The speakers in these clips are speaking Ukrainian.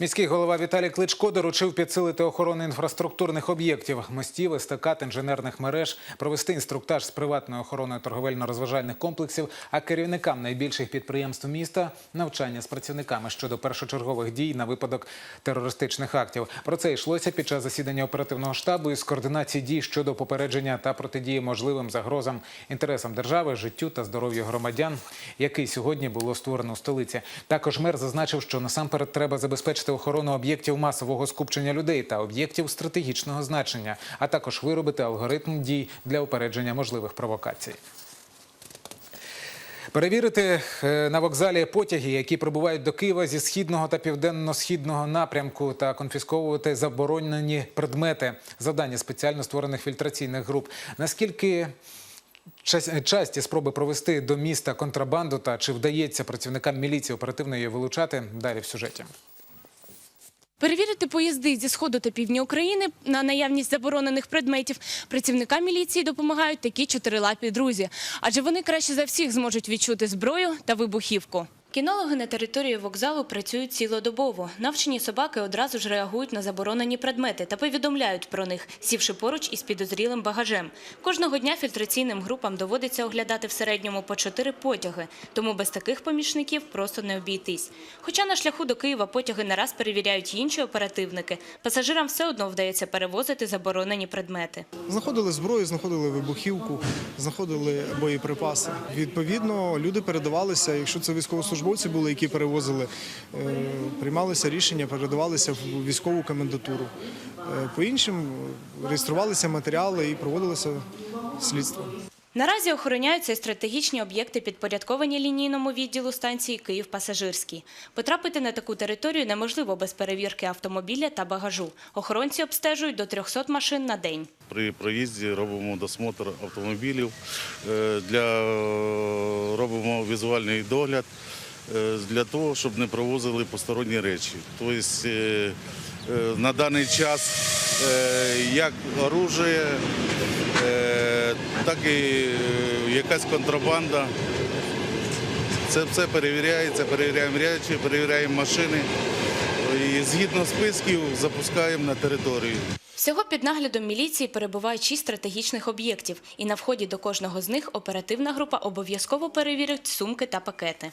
Міський голова Віталій Кличко доручив підсилити охорону інфраструктурних об'єктів, мостів, естакад, інженерних мереж, провести інструктаж з приватною охороною торговельно-розважальних комплексів, а керівникам найбільших підприємств міста навчання з працівниками щодо першочергових дій на випадок терористичних актів. Про це йшлося під час засідання оперативного штабу із координації дій щодо попередження та протидії можливим загрозам інтересам держави, життю та здоров'ю громадян, який сьогодні було створено у столиці. Також мер зазначив, що насамперед треба забезпечити охорону об'єктів масового скупчення людей та об'єктів стратегічного значення, а також виробити алгоритм дій для упередження можливих провокацій. Перевірити е, на вокзалі потяги, які прибувають до Києва зі східного та південно-східного напрямку, та конфісковувати заборонені предмети. Завдання спеціально створених фільтраційних груп. Наскільки часті спроби провести до міста контрабанду та чи вдається працівникам міліції оперативно її вилучати? Далі в сюжеті. Перевірити поїзди зі сходу та півдня України на наявність заборонених предметів працівникам міліції допомагають такі чотирилапі друзі, адже вони краще за всіх зможуть відчути зброю та вибухівку. Кінологи на території вокзалу працюють цілодобово. Навчені собаки одразу ж реагують на заборонені предмети та повідомляють про них, сівши поруч із підозрілим багажем. Кожного дня фільтраційним групам доводиться оглядати в середньому по чотири потяги, тому без таких помічників просто не обійтись. Хоча на шляху до Києва потяги не раз перевіряють інші оперативники, пасажирам все одно вдається перевозити заборонені предмети. Знаходили зброю, знаходили вибухівку, знаходили боєприпаси. Відповідно, люди передавалися, якщо це військовослужбовці були, які перевозили, е, приймалися рішення, передавалися в військову комендатуру. Е, По іншим е, реєструвалися матеріали і проводилося слідство. Наразі охороняються стратегічні об'єкти, підпорядковані лінійному відділу станції Київ-Пасажирський. Потрапити на таку територію неможливо без перевірки автомобіля та багажу. Охоронці обстежують до 300 машин на день. При проїзді робимо досмотр автомобілів, для, робимо візуальний догляд для того, щоб не провозили посторонні речі. Тобто е, е, на даний час е, як оружие, е, так і е, якась контрабанда. Це все перевіряється, перевіряємо речі, перевіряємо машини. І згідно списків запускаємо на територію. Всього під наглядом міліції перебувають шість стратегічних об'єктів, і на вході до кожного з них оперативна група обов'язково перевірить сумки та пакети.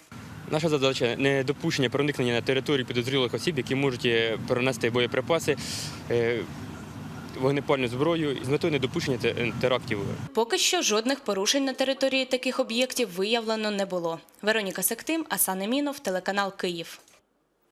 Наша задача не допущення проникнення на територію підозрілих осіб, які можуть е, перенести боєприпаси, е, вогнепальну зброю з метою недопущення те- терактів. Поки що жодних порушень на території таких об'єктів виявлено не було. Вероніка Сектим, Асан Емінов, телеканал Київ.